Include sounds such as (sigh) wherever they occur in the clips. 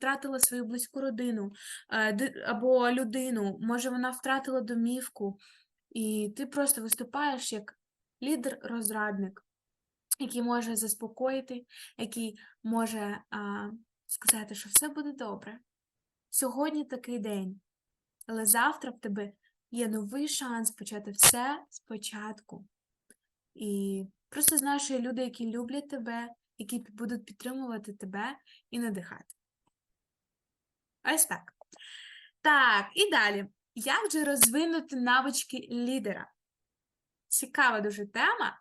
втратила свою близьку родину е, або людину, може вона втратила домівку, і ти просто виступаєш як лідер-розрадник, який може заспокоїти, який може а, сказати, що все буде добре. Сьогодні такий день, але завтра в тебе є новий шанс почати все спочатку. І просто знай, що є люди, які люблять тебе, які будуть підтримувати тебе і надихати. Ось так. Так, і далі. Як же розвинути навички лідера? Цікава дуже тема.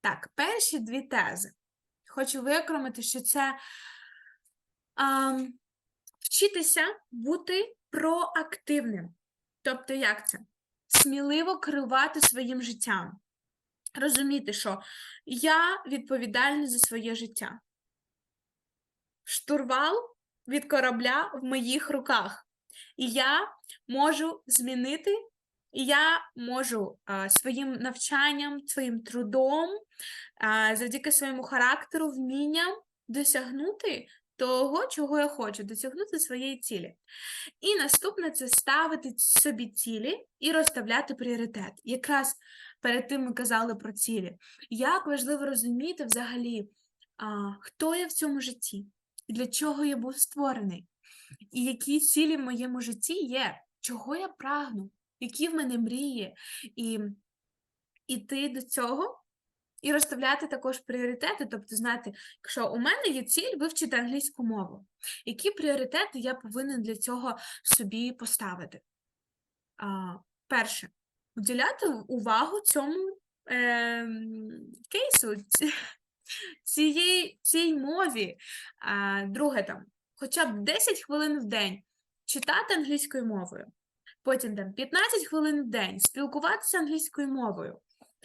Так, перші дві тези. Хочу викромити, що це ам, вчитися бути проактивним. Тобто, як це? Сміливо керувати своїм життям. Розуміти, що я відповідальний за своє життя. Штурвал від корабля в моїх руках. І я можу змінити, і я можу а, своїм навчанням, своїм трудом, а, завдяки своєму характеру, вмінням досягнути того, чого я хочу, досягнути своєї цілі. І наступне це ставити собі цілі і розставляти пріоритет. Якраз перед тим ми казали про цілі. Як важливо розуміти взагалі, а, хто я в цьому житті, для чого я був створений, і які цілі в моєму житті є, чого я прагну, які в мене мрії, і іти до цього. І розставляти також пріоритети, тобто знати, якщо у мене є ціль вивчити англійську мову, які пріоритети я повинен для цього собі поставити? А, перше, уділяти увагу цьому е, кейсу, цієї, цій мові. А, друге, там, хоча б 10 хвилин в день читати англійською мовою, потім там 15 хвилин в день спілкуватися англійською мовою.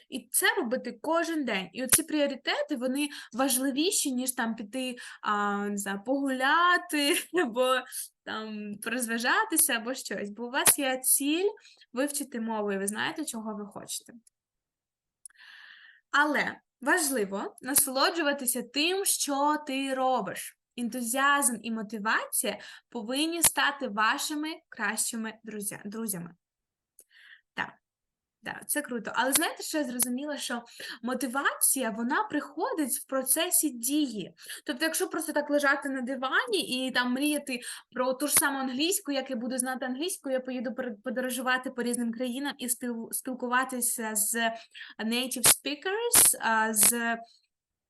І це робити кожен день. І оці пріоритети вони важливіші, ніж там піти а, не знаю, погуляти, (laughs) або там розважатися, або щось. Бо у вас є ціль вивчити мову, і ви знаєте, чого ви хочете. Але важливо насолоджуватися тим, що ти робиш. Ентузіазм і мотивація повинні стати вашими кращими друзями. Так. Це круто. Але знаєте, що я зрозуміла, що мотивація вона приходить в процесі дії. Тобто, якщо просто так лежати на дивані і там мріяти про ту ж саму англійську, як я буду знати англійську, я поїду подорожувати по різним країнам і спілкуватися з native speakers, з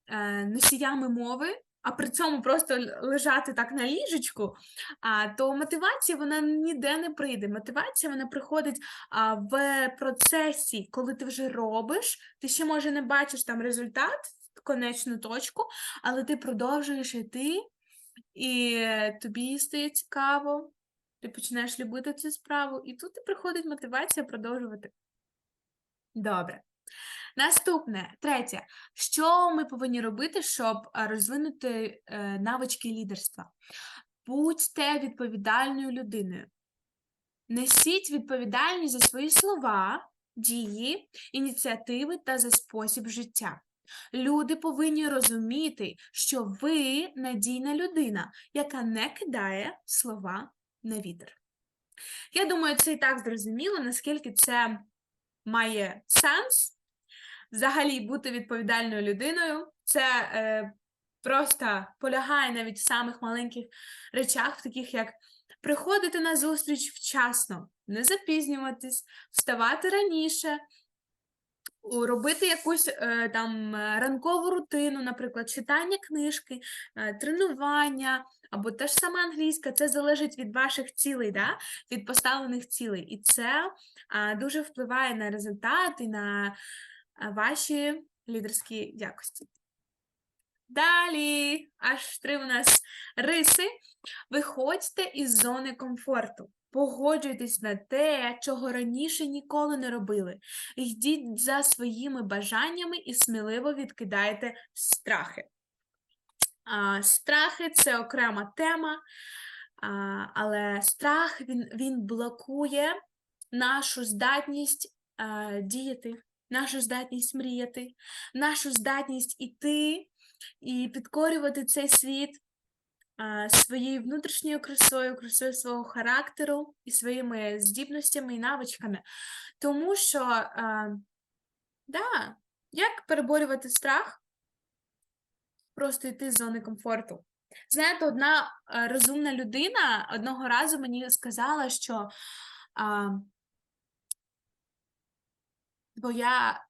е, носіями мови. А при цьому просто лежати так на ліжечку, а, то мотивація вона ніде не прийде. Мотивація вона приходить а, в процесі, коли ти вже робиш, ти ще може не бачиш там результат, конечну точку, але ти продовжуєш йти, і тобі стає цікаво, ти починаєш любити цю справу, і тут і приходить мотивація продовжувати. Добре. Наступне, третє. Що ми повинні робити, щоб розвинути е, навички лідерства? Будьте відповідальною людиною. Несіть відповідальність за свої слова, дії, ініціативи та за спосіб життя. Люди повинні розуміти, що ви надійна людина, яка не кидає слова на вітер. Я думаю, це і так зрозуміло, наскільки це має сенс. Взагалі бути відповідальною людиною. Це е, просто полягає навіть в самих маленьких речах, таких як приходити на зустріч вчасно, не запізнюватись, вставати раніше, робити якусь е, там ранкову рутину, наприклад, читання книжки, е, тренування або та ж сама англійська. Це залежить від ваших цілей, да? від поставлених цілей. І це дуже впливає на результат і на ваші лідерські якості. Далі, аж три у нас риси. Виходьте із зони комфорту. Погоджуйтесь на те, чого раніше ніколи не робили. Йдіть за своїми бажаннями і сміливо відкидайте страхи. А, страхи це окрема тема, а, але страх він, він блокує нашу здатність а, діяти, нашу здатність мріяти, нашу здатність іти і підкорювати цей світ своєю внутрішньою красою, красою свого характеру і своїми здібностями і навичками. Тому що, да, як переборювати страх? Просто йти з зони комфорту. Знаєте, одна розумна людина одного разу мені сказала, що а, твоя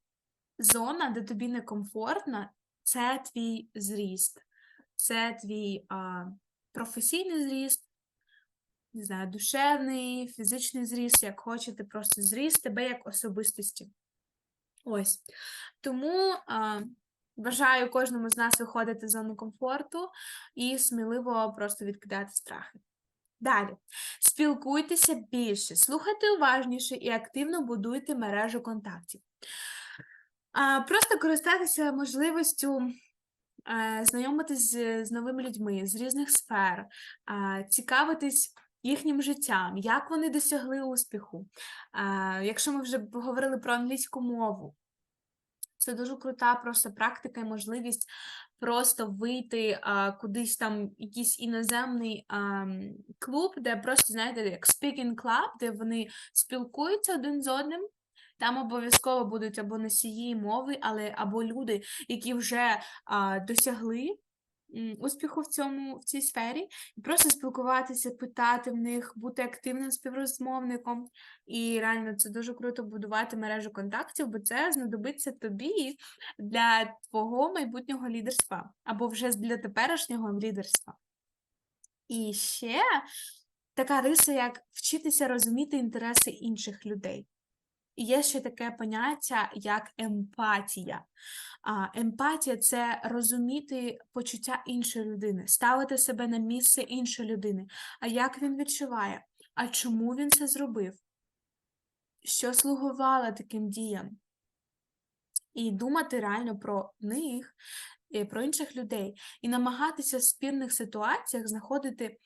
зона, де тобі некомфортно, це твій зріст, це твій а, професійний зріст, не знаю, душевний, фізичний зріст, як хочете, просто зріст тебе як особистості. Ось. Тому а, бажаю кожному з нас виходити з зони комфорту і сміливо просто відкидати страхи. Далі. Спілкуйтеся більше, слухайте уважніше і активно будуйте мережу контактів. Просто користатися можливістю е, знайомитись з, новими людьми з різних сфер, цікавитись їхнім життям, як вони досягли успіху. Якщо ми вже говорили про англійську мову, це дуже крута просто практика і можливість просто вийти а, кудись там, якийсь іноземний а, клуб, де просто, знаєте, як speaking club, де вони спілкуються один з одним. Там обов'язково будуть або носії мови, але або люди, які вже а, досягли успіху в цьому в цій сфері, і просто спілкуватися, питати в них, бути активним співрозмовником. І реально це дуже круто будувати мережу контактів, бо це знадобиться тобі для твого майбутнього лідерства або вже для теперішнього лідерства. І ще така риса, як вчитися розуміти інтереси інших людей. Є ще таке поняття, як емпатія. Емпатія це розуміти почуття іншої людини, ставити себе на місце іншої людини. А як він відчуває? А чому він це зробив? Що слугувало таким діям? І думати реально про них, і про інших людей, і намагатися в спірних ситуаціях знаходити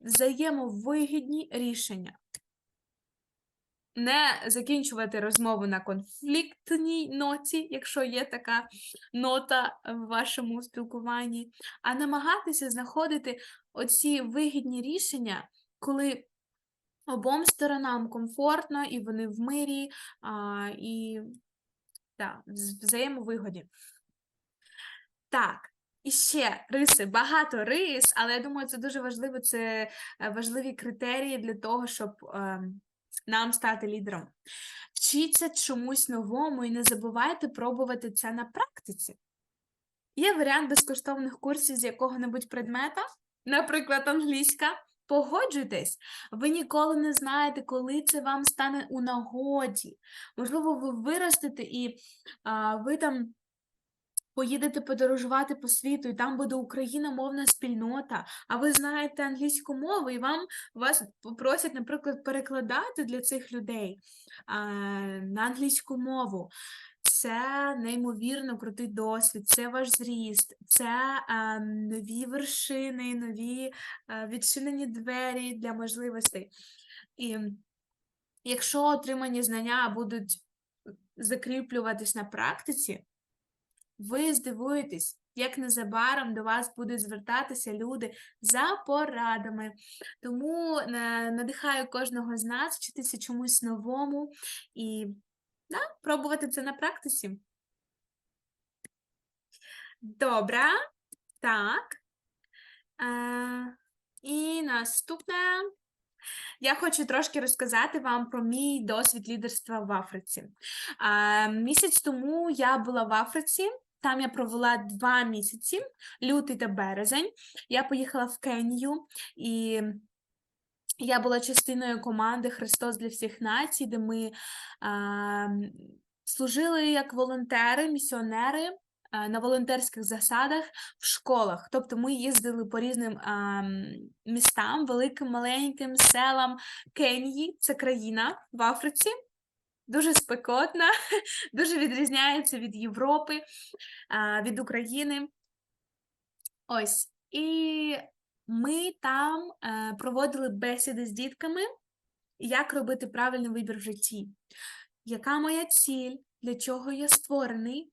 взаємовигідні рішення не закінчувати розмову на конфліктній ноті, якщо є така нота в вашому спілкуванні, а намагатися знаходити оці вигідні рішення, коли обом сторонам комфортно і вони в мирі, а, і да, взаємовигоді. Так. І ще риси, багато рис, але я думаю, це дуже важливо. Це е, важливі критерії для того, щоб е, нам стати лідером. Вчіться чомусь новому і не забувайте пробувати це на практиці. Є варіант безкоштовних курсів з якого-небудь предмета, наприклад, англійська. Погоджуйтесь, ви ніколи не знаєте, коли це вам стане у нагоді. Можливо, ви виростете і а, ви там поїдете подорожувати по світу, і там буде україномовна спільнота, а ви знаєте англійську мову, і вам вас попросять, наприклад, перекладати для цих людей а, на англійську мову. Це неймовірно крутий досвід, це ваш зріст, це а, нові вершини, нові а, відчинені двері для можливостей. І якщо отримані знання будуть закріплюватись на практиці, ви здивуєтесь, як незабаром до вас будуть звертатися люди за порадами. Тому е, надихаю кожного з нас вчитися чомусь новому і да, пробувати це на практиці. Добре, так. Е, І наступне. Я хочу трошки розказати вам про мій досвід лідерства в Африці. Місяць тому я була в Африці. Там я провела два місяці, лютий та березень. Я поїхала в Кенію і я була частиною команди Христос для всіх націй, де ми а, служили як волонтери, місіонери. На волонтерських засадах в школах, тобто ми їздили по різним а, містам, великим, маленьким селам Кенії, це країна в Африці, дуже спекотна, (laughs) дуже відрізняється від Європи, від України. Ось. І ми там е, проводили бесіди з дітками, як робити правильний вибір в житті. Яка моя ціль? Для чого я створений?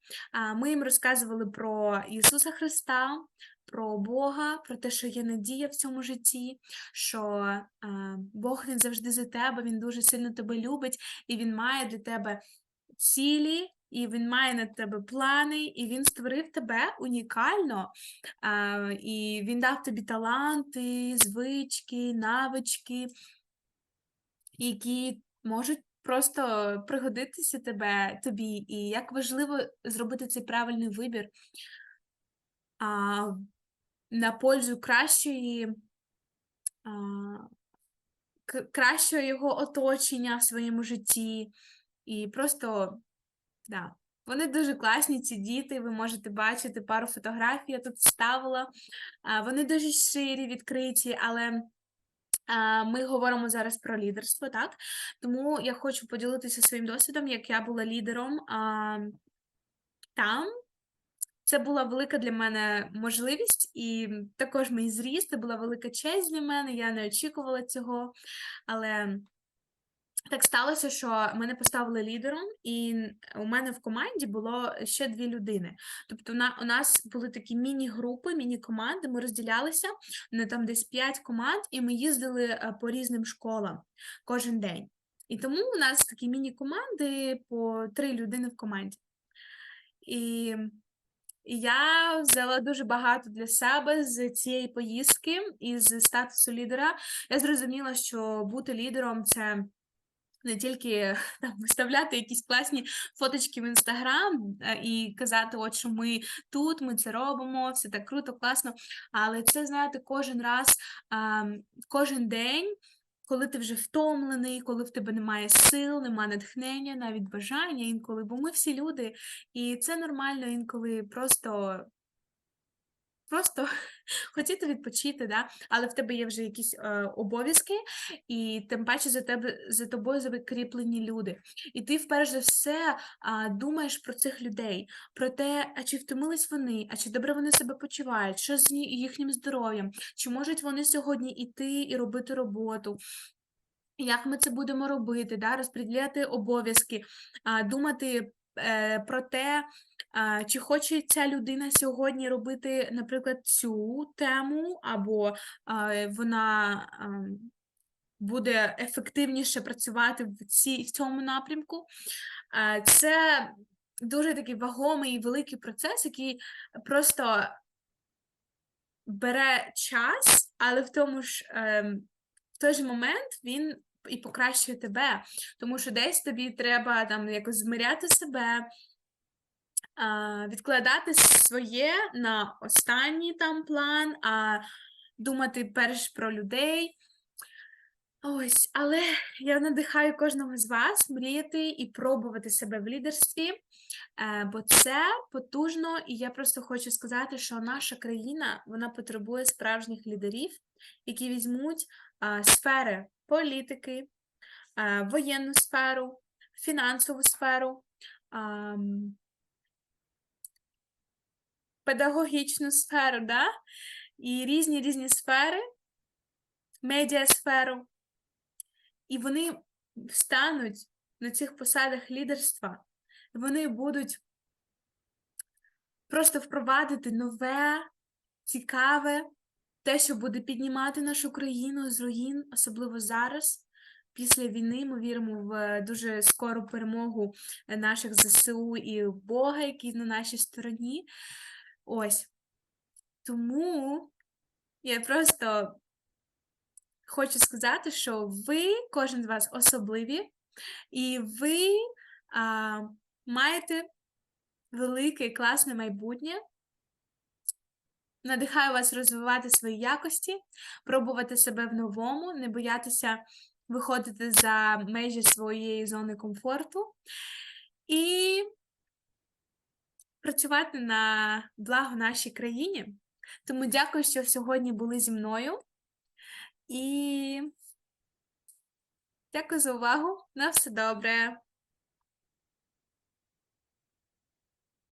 Ми їм розказували про Ісуса Христа, про Бога, про те, що є надія в цьому житті, що Бог він завжди за тебе, він дуже сильно тебе любить, і він має для тебе цілі, і він має на тебе плани, і він створив тебе унікально, і він дав тобі таланти, звички, навички, які можуть просто пригодитися тебе тобі, і як важливо зробити цей правильний вибір а, на пользу кращої, а, кращого його оточення в своєму житті. І просто, да. Вони дуже класні, ці діти. Ви можете бачити пару фотографій, я тут вставила. Вони дуже щирі, відкриті, але ми говоримо зараз про лідерство, так? Тому я хочу поділитися своїм досвідом, як я була лідером там. Це була велика для мене можливість, і також мій зріст, це була велика честь для мене. Я не очікувала цього, але так сталося, що мене поставили лідером, і у мене в команді було ще дві людини. Тобто, на у нас були такі міні-групи, міні-команди. Ми розділялися на там десь п'ять команд, і ми їздили е, по різним школам кожен день. І тому у нас такі міні-команди по три людини в команді. І і я взяла дуже багато для себе з цієї поїздки і з статусу лідера. Я зрозуміла, що бути лідером це не тільки (laughs) там виставляти якісь класні фоточки в інстаграм е, і казати, от що ми тут, ми це робимо, все так круто, класно. Але це, знаєте, кожен раз, кожен день. Коли ти вже втомлений, коли в тебе немає сил, немає натхнення, навіть бажання інколи, бо ми всі люди, і це нормально інколи просто просто (laughs) хотіти відпочити, да? але в тебе є вже якісь е, обов'язки, і тим паче за тебе за тобою закріплені люди. І ти вперше за все а, думаєш про цих людей, про те, а чи втомились вони, а чи добре вони себе почувають, що з їхнім здоров'ям, чи можуть вони сьогодні іти і робити роботу. Як ми це будемо робити, да? розподіляти обов'язки, думати е, про те, чи хоче ця людина сьогодні робити, наприклад, цю тему, або вона буде ефективніше працювати в, цій, в цьому напрямку. Це дуже такий вагомий і великий процес, який просто бере час, але в тому ж ем, в той же момент він і покращує тебе, тому що десь тобі треба там якось змиряти себе, відкладати своє на останній там план, а думати перш про людей. Ось, але я надихаю кожного з вас мріяти і пробувати себе в лідерстві, е, бо це потужно, і я просто хочу сказати, що наша країна вона потребує справжніх лідерів, які візьмуть сфери політики, воєнну сферу, фінансову сферу, педагогічну сферу, да? і різні різні сфери, медіасферу, і вони встануть на цих посадах лідерства, вони будуть просто впровадити нове, цікаве, те, що буде піднімати нашу країну з руїн, особливо зараз. Після війни ми віримо в дуже скору перемогу наших ЗСУ і Бога, який на нашій стороні. Ось. Тому я просто хочу сказати, що ви, кожен з вас особливі, і ви а, маєте велике класне майбутнє. Надихаю вас розвивати свої якості, пробувати себе в новому, не боятися виходити за межі своєї зони комфорту і працювати на благо нашій країні. Тому дякую, що сьогодні були зі мною. І дякую за увагу. На все добре.